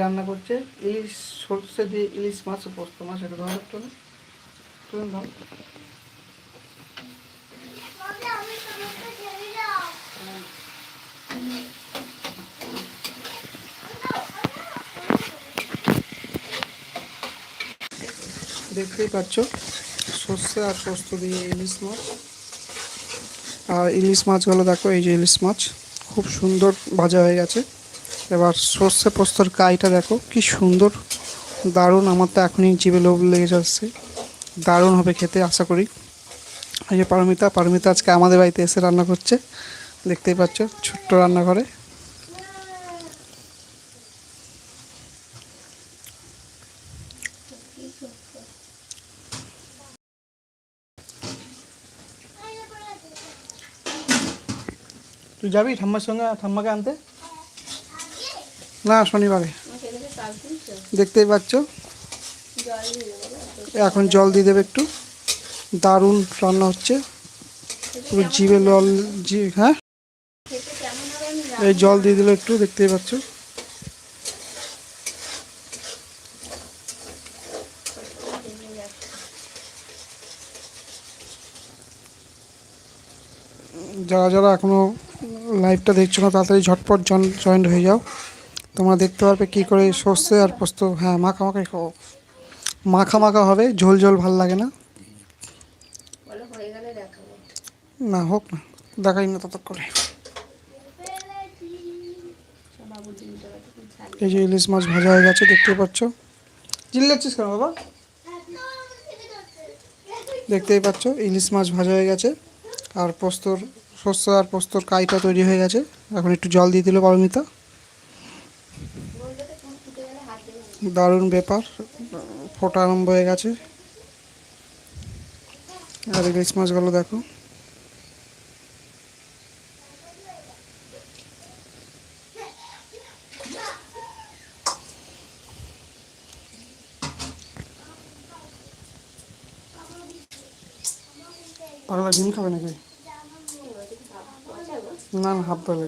রান্না করছে, ইলিশ, সর্ষে দিয়ে ইলিশ মাছ পোস্ত মাছ, এটা ধরো একটু তুমি ধর। দেখতেই পাচ্ছ, সর্ষে আর পোস্ত দিয়ে ইলিশ মাছ। আর ইলিশ মাছগুলো দেখো, এই যে ইলিশ মাছ, খুব সুন্দর ভাজা হয়ে গেছে। এবার সর্ষে পোস্তর কাইটা দেখো, কি সুন্দর, দারুণ, আমার তো এখনই জিভে লোভ লেগে যাচ্ছে। দারুণ হবে খেতে, আশা করি। এই যে পারমিতা পারমিতা আজকে আমাদের বাড়িতে এসে রান্না করছে। দেখতেই পাচ্ছ, ছোট্ট রান্নাঘরে। তুই যাবি ঠাম্মার সঙ্গে, ঠাম্মাকে আনতে? না, শনিবারে। দেখতেই পাচ্ছ। এখন জল দিয়ে দেবে একটু। দারুণ রান্না হচ্ছে। পুরো জিভে লল, জি হ্যাঁ? এই জল দিয়ে দিল একটু, দেখতেই পাচ্ছ। যারা যারা এখনও লাইভটা দেখছ না, তাড়াতাড়ি ঝটপট জয়েন্ট হয়ে যাও। তোমরা দেখতে পারবে কি করে সর্ষে আর পোস্ত হ্যাঁ মাখা মাখাই খাও। মাখা মাখা হবে, ঝোল ঝোল ভালো লাগে না। না, হোক না, দেখাই না একটু ঝাল এই যে ইলিশ মাছ ভাজা হয়ে গেছে, দেখতে পাচ্ছ। চিল্লাচ্ছিস কেন বাবা? দেখতেই পাচ্ছ, ইলিশ মাছ ভাজা হয়ে গেছে, আর পোস্তর শস্য আর পোস্তর কাইটা তৈরি হয়ে গেছে। এখন একটু জল দিয়ে দিল পারমিতা। দারুণ ব্যাপার। ফোটা আরম্ভ হয়ে গেছে। আর ইলিশ মাছগুলো দেখো। পাগলা ডিম খাবে নাকি? না না, হাফ বয়েল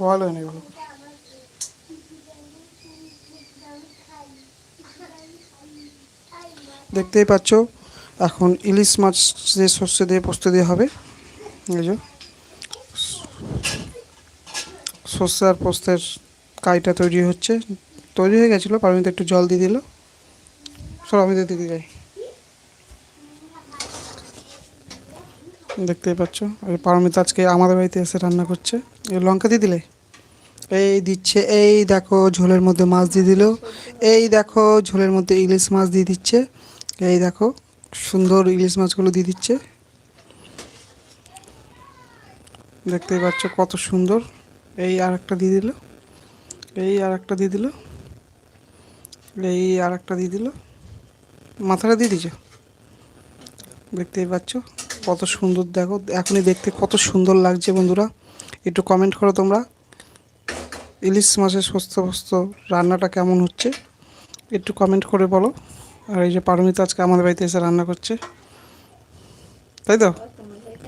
বয়েল হয় না ভালো করে। দেখতেই পাচ্ছ, এখন ইলিশ মাছ যে সর্ষে দিয়ে পোস্ত দিয়ে হবে, এই যে। সর্ষে আর পোস্তের কাইটা তৈরি হচ্ছে। তৈরি হয়ে গেছিল, পারমিতা একটু জল দিয়ে দিল। সব আমি দিতে যাই। দেখতেই পাচ্ছ, আর পারমিতা আজকে আমাদের বাড়িতে এসে রান্না করছে। লঙ্কা দিয়ে দিলে? এই দিচ্ছে, এই দেখো ঝোলের মধ্যে মাছ দিয়ে দিল। এই দেখো ঝোলের মধ্যে ইলিশ মাছ দিয়ে দিচ্ছে। এই দেখো সুন্দর ইলিশ মাছগুলো দিয়ে দিচ্ছে। দেখতেই পাচ্ছ কত সুন্দর। এই আর একটা দিয়ে দিল। এই আর একটা দিয়ে দিল। এই আর একটা দিয়ে দিল। মাথাটা দিয়ে দিছ দেখতেই পাচ্ছ কত সুন্দর, দেখো এখনই দেখতে কত সুন্দর লাগছে বন্ধুরা। একটু কমেন্ট করো তোমরা। ইলিশ মাছের সুস্থ সুস্থ রান্নাটা কেমন হচ্ছে? একটু কমেন্ট করে বলো। আর এই যে পারমিতা আজকে আমাদের বাড়িতে এসে রান্না করছে। তাই তো?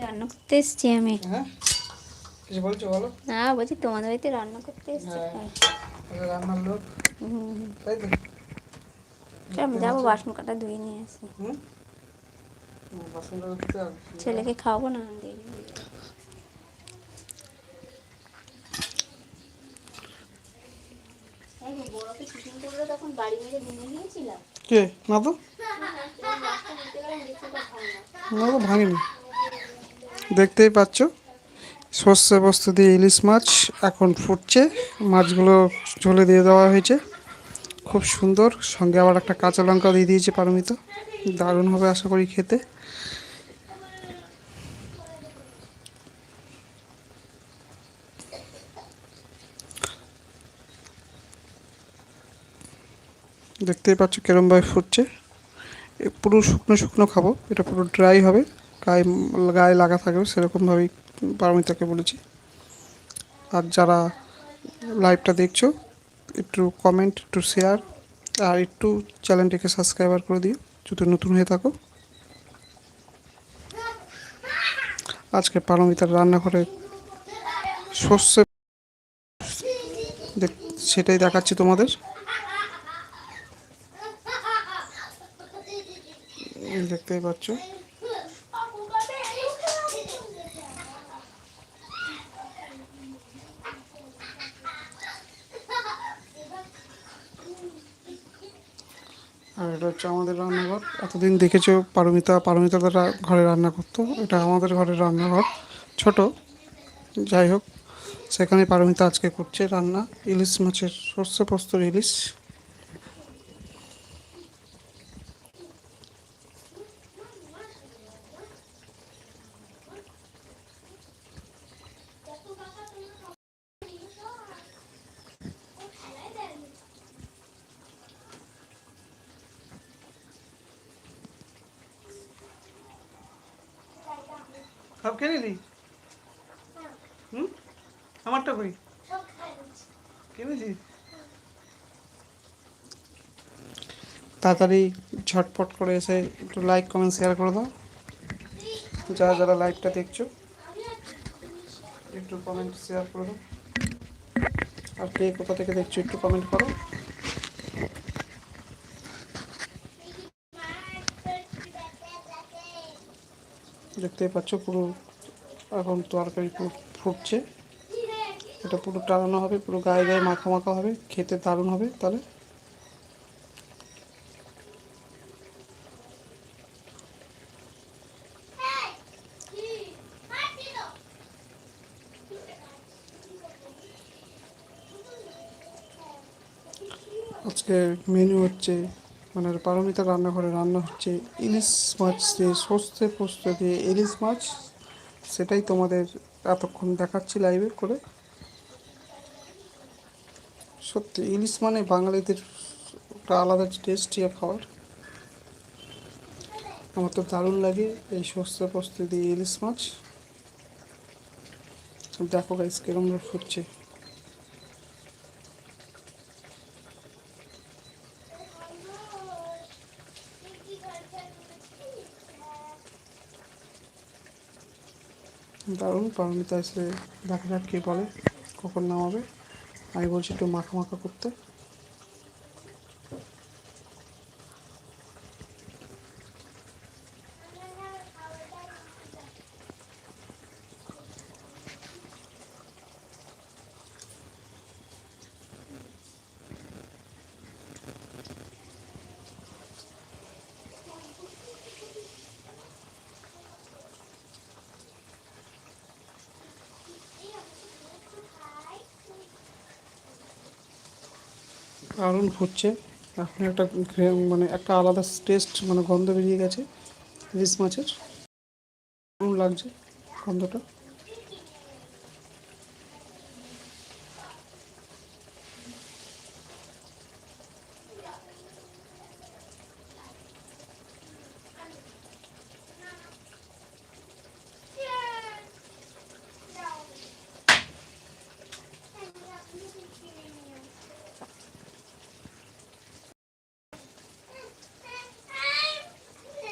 রান্না করতে এসছি আমি। হ্যাঁ? কিছু বলছো বলো? না বলছি তোমাদের বাড়িতে রান্না করতে এসছি। হ্যাঁ। রান্নার লোক। তাই তো? আমি যাব বাসন কাটা ধুয়ে নিয়ে আসি। ছেলেকে খাওয়াবো না? কে? না তো? না তো ভাঙিনি। দেখতেই পাচ্ছ, সর্ষে বস্তু দিয়ে ইলিশ মাছ এখন ফুটছে, মাছগুলো ঝোলে দিয়ে দেওয়া হয়েছে। খুব সুন্দর, সঙ্গে আবার একটা কাঁচা লঙ্কা দিয়ে দিয়েছে পারমিত। দারুণ হবে আশা করি খেতে। দেখতেই পাচ্ছ কেরমভাবে ফুটছে। পুরো শুকনো শুকনো খাব, এটা পুরো ড্রাই হবে, গায়ে গায়ে লাগা থাকবে সেরকমভাবেই পারমিতাকে বলেছি। আর যারা লাইভটা দেখছ, একটু কমেন্ট একটু শেয়ার আর একটু চ্যানেলটিকে সাবস্ক্রাইবার করে দিও, যদি নতুন হয়ে থাকো। আজকে পারমিতার রান্নাঘরে সর্ষে সেটাই দেখাচ্ছি তোমাদের। এই দেখতেই পাচ্ছ। আর এটা হচ্ছে আমাদের রান্নাঘর। এতদিন দেখেছ পারমিতা পারমিতা তারা ঘরে রান্না করতো, এটা আমাদের ঘরের রান্নাঘর, ছোট। যাই হোক, সেখানে পারমিতা আজকে করছে রান্না, ইলিশ মাছের সর্ষে পোস্তর ইলিশ। সব খেয়ে নিলি হুম? আমারটা কই? কিনেছি তাড়াতাড়ি ঝটপট করে এসে একটু লাইক কমেন্ট শেয়ার করে দাও। যারা যারা লাইভটা দেখছ, একটু কমেন্ট শেয়ার করে দাও। আর কে কোথা থেকে দেখছ, একটু কমেন্ট করো। দেখতেই পাচ্ছ, পুরো এখন তরকারি পুরো ফুটছে। এটা পুরো টানানো হবে, পুরো গায়ে গায়ে মাখা মাখা হবে, খেতে দারুণ হবে তাহলে। আজকে মেনু হচ্ছে মানে পারমিতা রান্নাঘরে রান্না হচ্ছে ইলিশ মাছ দিয়ে সস্তে পোস্ত দিয়ে ইলিশ মাছ। সেটাই তোমাদের এতক্ষণ দেখাচ্ছি লাইভে করে। সত্যি, ইলিশ মানে বাঙালিদের একটা আলাদা টেস্টি খাবার। আমার তো দারুণ লাগে এই সর্ষে পোস্ত দিয়ে ইলিশ মাছ। দেখো গাইস কিরম ফুটছে দারুণ পারমিতা এসে দেখা যাক কে বলে কখন নামাবে? আমি বলছি একটু মাখা মাখা করতে। দারুণ ফুটছে এখন একটা মানে একটা আলাদা টেস্ট মানে গন্ধ বেরিয়ে গেছে। ইলিশ মাছের। লাগছে গন্ধটা কি হলো কি হয়েছিল বাবা বিছানায় কি করেছিস? ওগুলো ধুয়ে গেলে ফেলে দিলি? তুই ভাত খাবি এখন? তুই খাই আবার কাজে হাত বুঝিস একটু পারিও না তুমি চান করে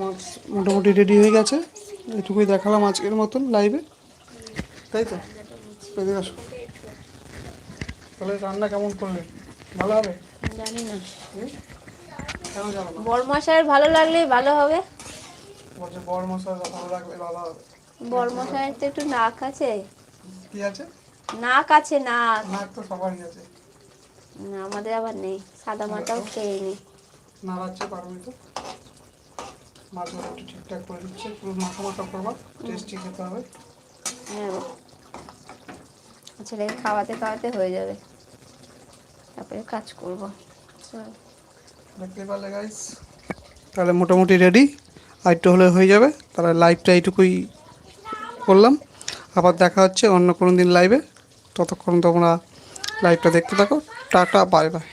মাছ মোটামুটি রেডি হয়ে গেছে। এটুকুই দেখালাম আজকের মতন লাইভে তাই তো? এদিকে আসো। তাহলে রান্না কেমন করলে? ভালো হবে? জানি না। বরমশাইয়ের ভালো লাগলেই ভালো হবে। বলছে বড় ভালো লাগলে ভালো হবে। বরমশাইয়ের তো একটু নাক আছে। কি আছে? নাক আছে নাক। নাক তো সবারই আছে। না, আমাদের আবার নেই। সাদা মাটাও খেয়ে নি। নাড়াচ্ছে পারবি তো? মাছগুলো একটু ঠিকঠাক করে দিচ্ছে পুরো মাখা মাখা করবা টেস্টি খেতে হবে। হ্যাঁ। ছেলেকে খাওয়াতে খাওয়াতে হয়ে যাবে। তারপরে কাজ করব। দেখতে পারলে গাইস তাহলে মোটামুটি রেডি আর একটু হলে হয়ে যাবে। তাহলে লাইভটা এইটুকুই করলাম। আবার দেখা হচ্ছে অন্য কোনো দিন লাইভে ততক্ষণ তোমরা লাইভটা দেখতে থাকো। Tata bye bye